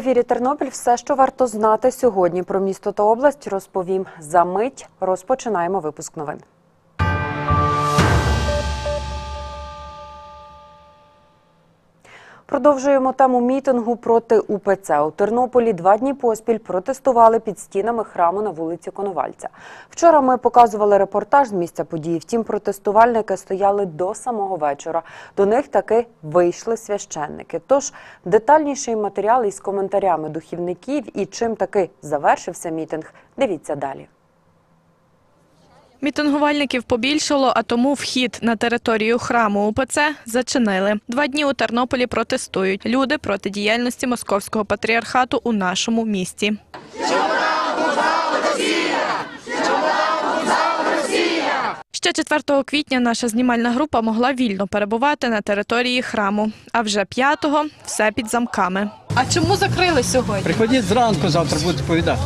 Ефірі Тернопіль все, що варто знати сьогодні про місто та область, розповім за мить. Розпочинаємо випуск новин. Продовжуємо тему мітингу проти УПЦ. У Тернополі два дні поспіль протестували під стінами храму на вулиці Коновальця. Вчора ми показували репортаж з місця події. Втім, протестувальники стояли до самого вечора. До них таки вийшли священники. Тож детальніший матеріал із коментарями духівників і чим таки завершився мітинг. Дивіться далі. Мітингувальників побільшало, а тому вхід на територію храму УПЦ зачинили. Два дні у Тернополі протестують люди проти діяльності московського патріархату у нашому місті. Ще 4 квітня наша знімальна група могла вільно перебувати на території храму. А вже 5-го – все під замками. А чому закрили сьогодні? Приходіть зранку, завтра будете повідати.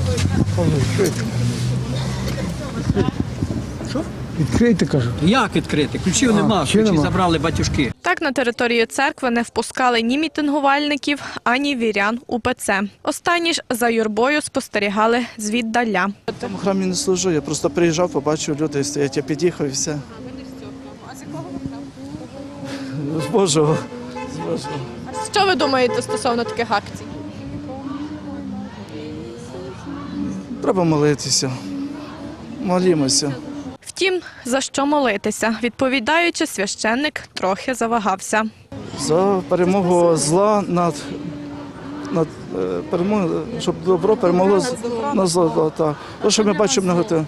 Відкрийте, кажу. Як відкрити? Ключів нема, ключі нема. забрали батюшки. Так на територію церкви не впускали ні мітингувальників, ані вірян УПЦ. Останні ж за юрбою спостерігали звіддаля. В тому храмі не служу, я просто приїжджав, побачив, люди стоять, я під'їхав і все. А з якого? З Божого. З Божого. Що ви думаєте стосовно таких акцій? Треба молитися. Молімося. Втім, за що молитися? Відповідаючи, священник трохи завагався. За перемогу зла над, над е, перемогу, щоб добро перемогло на зло. Так. То, що ми бачимо негатив.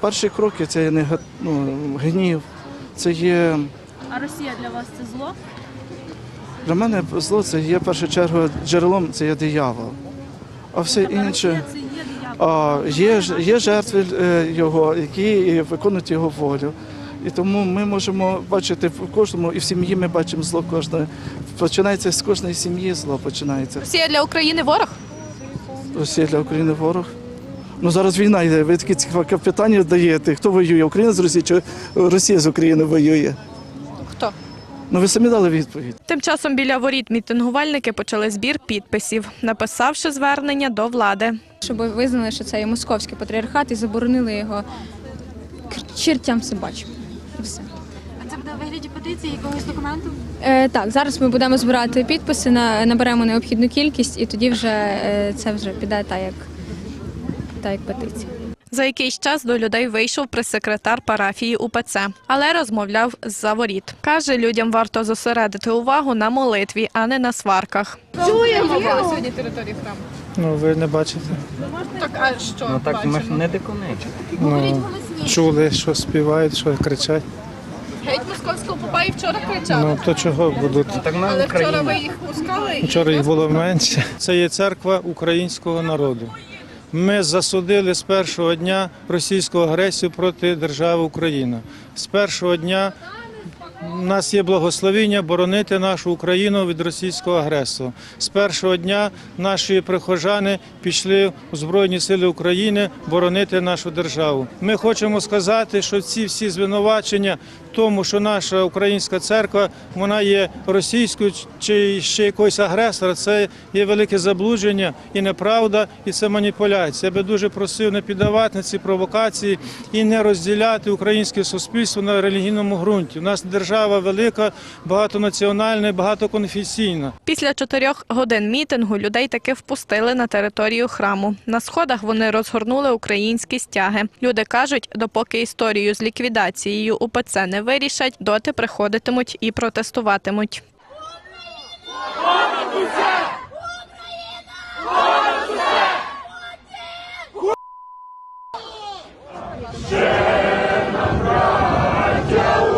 Перші кроки це є нега- ну, гнів, це є. А Росія для вас це зло? Для мене зло це є в першу чергу джерелом, це є диявол. А все інше. Є. Є, жертви е, його, які виконують його волю. І тому ми можемо бачити в кожному, і в сім'ї ми бачимо зло кожної. Починається з кожної сім'ї зло починається. Росія для України ворог? Росія для України ворог. Ну зараз війна йде. Ви такі цікаві питання даєте. Хто воює? Україна з Росією чи Росія з Україною воює? Ну ви самі дали відповідь. Тим часом біля воріт мітингувальники почали збір підписів, написавши звернення до влади. щоб визнали, що це є московський патріархат і заборонили його к чертям собачим. І все. А це буде у вигляді петиції якогось документу? Е, так, зараз ми будемо збирати підписи, на, наберемо необхідну кількість, і тоді вже е, це вже піде так, як, так, як петиція. За якийсь час до людей вийшов прес-секретар парафії УПЦ, але розмовляв з-за воріт. Каже, людям варто зосередити увагу на молитві, а не на сварках. сьогодні території храму. Ну ви не бачите. Так, а що? Ну так ми ж не дикуни. Ну, чули, що співають, що кричать. Геть московського попа і вчора кричали. Ну то чого будуть? Так ми Але вчора ви їх пускали. Вчора їх було менше. Це є церква українського народу. Ми засудили з першого дня російську агресію проти держави Україна. З першого дня у нас є благословіння боронити нашу Україну від російського агресора. З першого дня наші прихожани пішли у Збройні Сили України боронити нашу державу. Ми хочемо сказати, що ці всі звинувачення в тому, що наша українська церква вона є російською чи ще якогось агресора, це є велике заблудження і неправда, і це маніпуляція. Я би дуже просив не піддавати на ці провокації і не розділяти українське суспільство на релігійному ґрунті. У нас держава велика, багатонаціональна, і багатоконфесійна. Після чотирьох годин мітингу людей таки впустили на територію храму. На сходах вони розгорнули українські стяги. Люди кажуть, допоки історію з ліквідацією УПЦ не вирішать, доти приходитимуть і протестуватимуть. В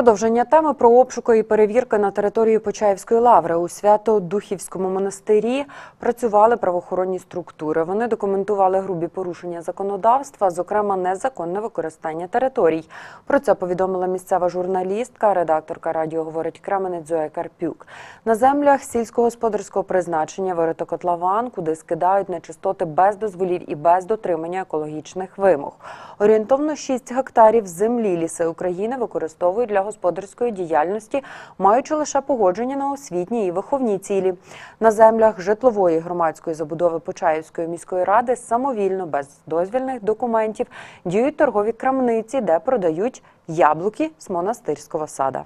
Продовження теми про обшуки і перевірки на території Почаївської лаври у Свято-Духівському монастирі працювали правоохоронні структури. Вони документували грубі порушення законодавства, зокрема незаконне використання територій. Про це повідомила місцева журналістка, редакторка радіо говорить Кременець Зоя Карпюк. На землях сільськогосподарського призначення вирито котлован, куди скидають нечистоти без дозволів і без дотримання екологічних вимог. Орієнтовно 6 гектарів землі ліси України використовують для господарської діяльності, маючи лише погодження на освітні і виховні цілі. На землях житлової громадської забудови Почаївської міської ради самовільно без дозвільних документів діють торгові крамниці, де продають яблуки з монастирського сада.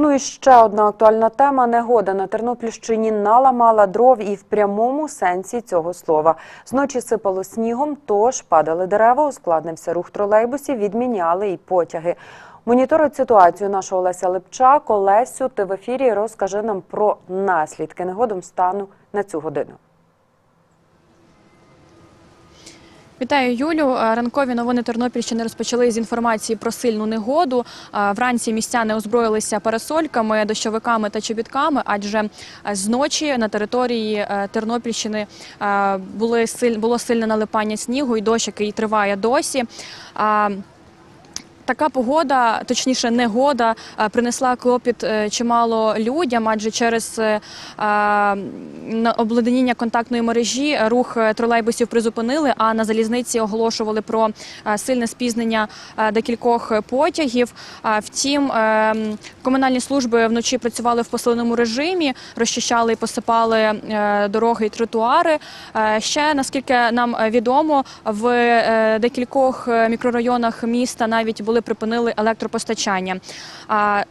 Ну і ще одна актуальна тема. Негода на Тернопільщині наламала дров і в прямому сенсі цього слова. Зночі сипало снігом, тож падали дерева, ускладнився рух тролейбусів, відміняли і потяги. Моніторить ситуацію нашого Олеся Липчак. Олесю, ти в ефірі розкажи нам про наслідки негодом стану на цю годину. Вітаю, Юлю. Е, Ранкові новини Тернопільщини розпочали з інформації про сильну негоду. Е, Вранці містяни озброїлися парасольками, дощовиками та чобітками, адже зночі на території е, Тернопільщини було сильне налипання снігу і дощ, який триває досі. Така погода, точніше, негода, е, принесла клопіт е, чимало людям, адже через е, обледеніння контактної мережі рух тролейбусів призупинили, а на залізниці оголошували про сильне спізнення декількох потягів. Втім, комунальні служби вночі працювали в посиленому режимі, розчищали і посипали дороги і тротуари. Ще наскільки нам відомо, в декількох мікрорайонах міста навіть були припинили електропостачання.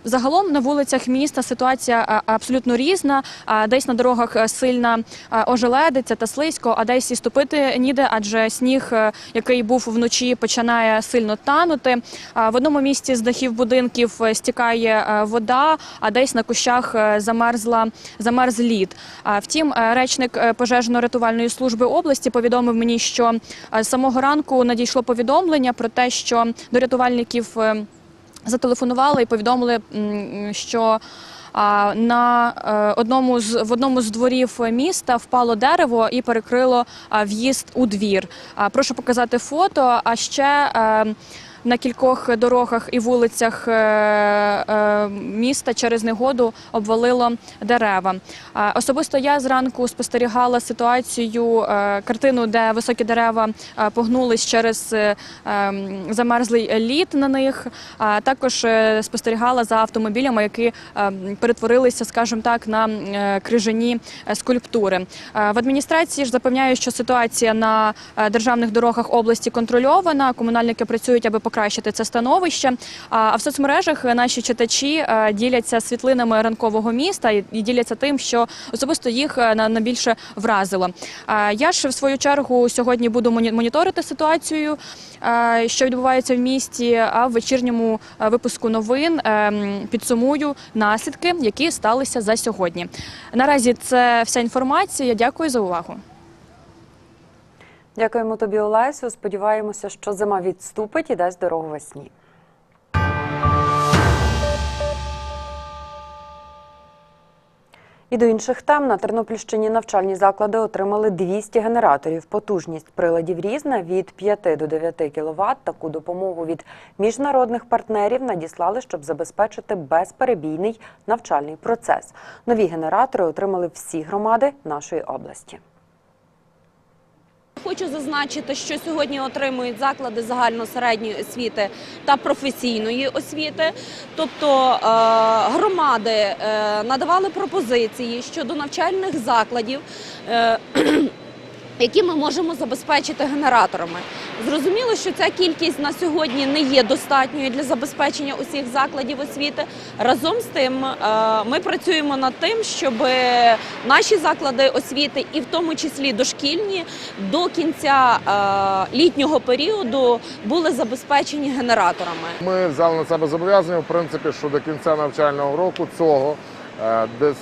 Загалом на вулицях міста ситуація абсолютно різна. Десь на дорогах е, сильна ожеледиця та слизько, а десь і ступити ніде, адже сніг, е, який був вночі, починає сильно танути. В одному місці з дахів будинків е, стікає вода, а десь на кущах замерзла замерз лід. Втім, речник пожежно-рятувальної служби області повідомив мені, що з самого ранку надійшло повідомлення про те, що до рятувальників е, зателефонували і повідомили, що на е, одному з в одному з дворів міста впало дерево і перекрило в'їзд у двір. Прошу показати фото. А ще е, на кількох дорогах і вулицях міста через негоду обвалило дерева. Особисто я зранку спостерігала ситуацію, е, картину, де високі дерева е, погнулись через е, ем, замерзлий лід на них. Також спостерігала за автомобілями, які ем, перетворилися, скажімо так, на крижані скульптури. В адміністрації ж запевняють, що ситуація на державних дорогах області контрольована. Комунальники працюють, аби покращити це становище. А в соцмережах наші читачі е, діляться світлинами ранкового міста і діляться тим, що особисто їх е, на- найбільше вразило. А Я ж в свою чергу сьогодні буду моні- моніторити ситуацію, е, що відбувається в місті. А в вечірньому е, випуску новин е, підсумую наслідки, які сталися за сьогодні. Наразі це вся інформація. Дякую за увагу. Дякуємо тобі, Олесю. Сподіваємося, що зима відступить і дасть дорогу весні. І до інших тем на Тернопільщині навчальні заклади отримали 200 генераторів. Потужність приладів різна від 5 до 9 кВт. Таку допомогу від міжнародних партнерів надіслали, щоб забезпечити безперебійний навчальний процес. Нові генератори отримали всі громади нашої області. Хочу зазначити, що сьогодні отримують заклади загальносередньої освіти та професійної освіти. Тобто е, громади е, надавали пропозиції щодо навчальних закладів. Які ми можемо забезпечити генераторами. Зрозуміло, що ця кількість на сьогодні не є достатньою для забезпечення усіх закладів освіти. Разом з тим, е, ми працюємо над тим, щоб наші заклади освіти, і в тому числі дошкільні, до кінця е, літнього періоду були забезпечені генераторами. Ми взяли на себе зобов'язання, в принципі, що до кінця навчального року цього е, десь,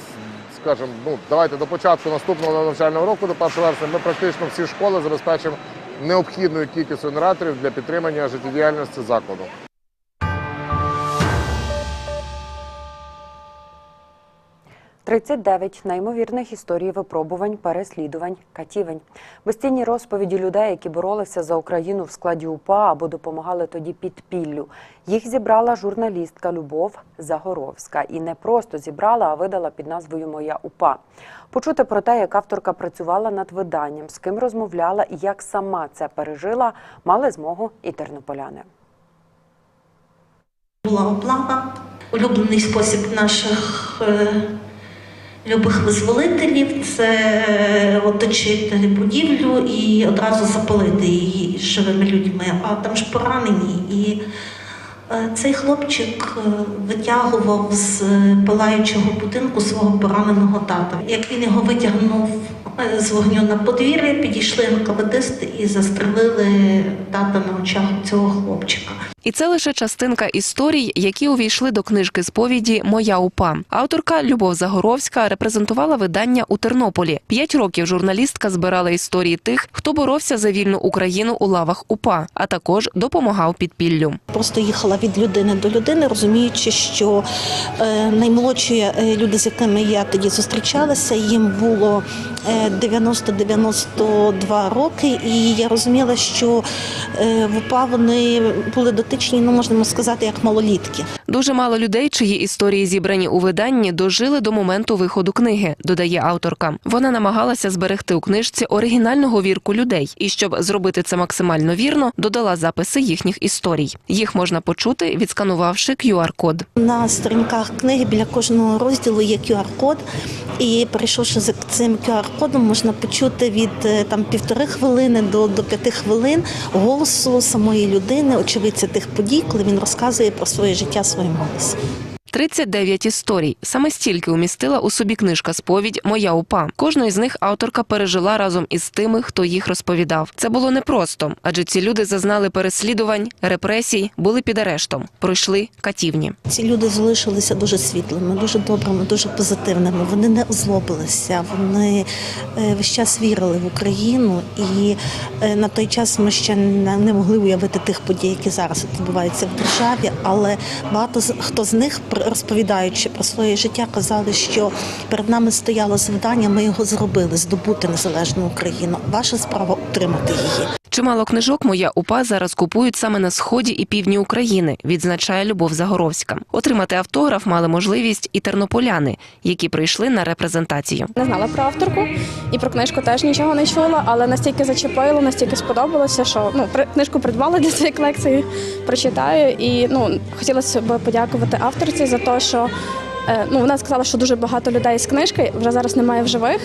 скажімо, ну давайте до початку наступного навчального року, до 1 вересня, ми практично всі школи забезпечимо необхідною кількістю генераторів для підтримання життєдіяльності закладу. – 39 неймовірних історій випробувань, переслідувань, катівень. Безцінні розповіді людей, які боролися за Україну в складі УПА або допомагали тоді підпіллю. Їх зібрала журналістка Любов Загоровська. І не просто зібрала, а видала під назвою Моя УПА. Почути про те, як авторка працювала над виданням, з ким розмовляла і як сама це пережила, мали змогу і тернополяни. Була облава, улюблений спосіб наших е, любих визволителів це е, оточити будівлю і одразу запалити її живими людьми, а там ж поранені. І е, цей хлопчик е, витягував з палаючого будинку свого пораненого тата. Як він його витягнув з вогню на подвір'я, підійшли НКВДисти і застрелили тата на очах цього хлопчика. І це лише частинка історій, які увійшли до книжки сповіді Моя УПА. Авторка Любов Загоровська репрезентувала видання у Тернополі. П'ять років журналістка збирала історії тих, хто боровся за вільну Україну у лавах УПА, а також допомагав підпіллю. Просто їхала від людини до людини, розуміючи, що е, наймолодші е, люди, з якими я тоді зустрічалася, їм було е, 90-92 роки, і я розуміла, що е, в УПА вони були дотичні, ну можна сказати, як малолітки. Дуже мало людей, чиї історії зібрані у виданні, дожили до моменту виходу книги, додає авторка. Вона намагалася зберегти у книжці оригінального вірку людей, і щоб зробити це максимально вірно, додала записи їхніх історій. Їх можна почути, відсканувавши QR-код. На сторінках книги біля кожного розділу є QR-код, і перейшовши за цим QR-кодом, можна почути від е, там півтори хвилини до, до п'яти хвилин голосу самої людини, очевидця тих подій, коли він розказує про своє життя своїм голосом. 39 історій. Саме стільки умістила у собі книжка сповідь Моя упа. Кожну із них авторка пережила разом із тими, хто їх розповідав. Це було непросто, адже ці люди зазнали переслідувань, репресій, були під арештом, пройшли катівні. Ці люди залишилися дуже світлими, дуже добрими, дуже позитивними. Вони не озлобилися, вони е, весь час вірили в Україну, і е, на той час ми ще не могли уявити тих подій, які зараз відбуваються в державі. Але багато хто з них, розповідаючи про своє життя, казали, що перед нами стояло завдання, ми його зробили здобути незалежну Україну. Ваша справа утримати її. Чимало книжок моя упа зараз купують саме на сході і півдні України, відзначає Любов Загоровська. Отримати автограф мали можливість і тернополяни, які прийшли на репрезентацію. Не знала про авторку і про книжку теж нічого не чула, але настільки зачепило, настільки сподобалося, що ну книжку придбала для своєї колекції, прочитаю. І ну хотілося б подякувати авторці за те, що е, ну вона сказала, що дуже багато людей з книжки вже зараз немає в живих.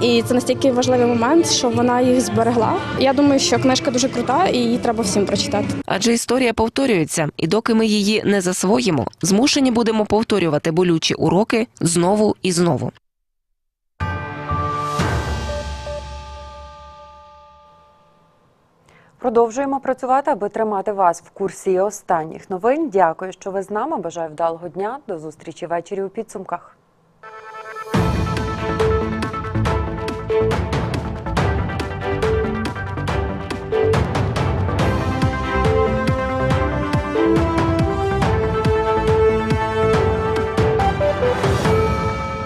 І це настільки важливий момент, що вона їх зберегла. Я думаю, що книжка дуже крута і її треба всім прочитати. Адже історія повторюється, і доки ми її не засвоїмо, змушені будемо повторювати болючі уроки знову і знову. Продовжуємо працювати, аби тримати вас в курсі останніх новин. Дякую, що ви з нами. Бажаю вдалого дня. До зустрічі ввечері у підсумках.